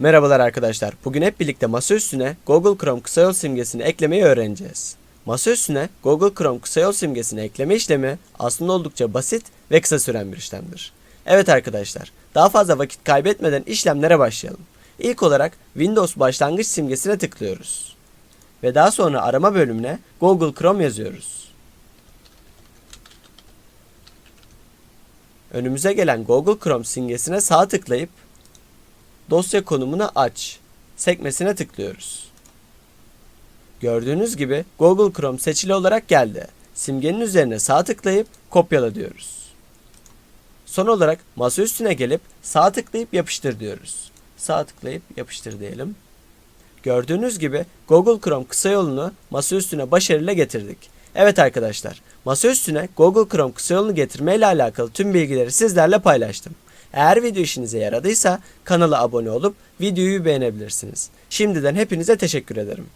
Merhabalar arkadaşlar. Bugün hep birlikte masa Google Chrome kısa yol simgesini eklemeyi öğreneceğiz. Masa Google Chrome kısa yol simgesini ekleme işlemi aslında oldukça basit ve kısa süren bir işlemdir. Evet arkadaşlar, daha fazla vakit kaybetmeden işlemlere başlayalım. İlk olarak Windows başlangıç simgesine tıklıyoruz. Ve daha sonra arama bölümüne Google Chrome yazıyoruz. Önümüze gelen Google Chrome simgesine sağ tıklayıp dosya konumunu aç sekmesine tıklıyoruz. Gördüğünüz gibi Google Chrome seçili olarak geldi. Simgenin üzerine sağ tıklayıp kopyala diyoruz. Son olarak masa üstüne gelip sağ tıklayıp yapıştır diyoruz. Sağ tıklayıp yapıştır diyelim. Gördüğünüz gibi Google Chrome kısa yolunu masa üstüne başarıyla getirdik. Evet arkadaşlar, masa üstüne Google Chrome kısa yolunu getirme ile alakalı tüm bilgileri sizlerle paylaştım. Eğer video işinize yaradıysa kanala abone olup videoyu beğenebilirsiniz. Şimdiden hepinize teşekkür ederim.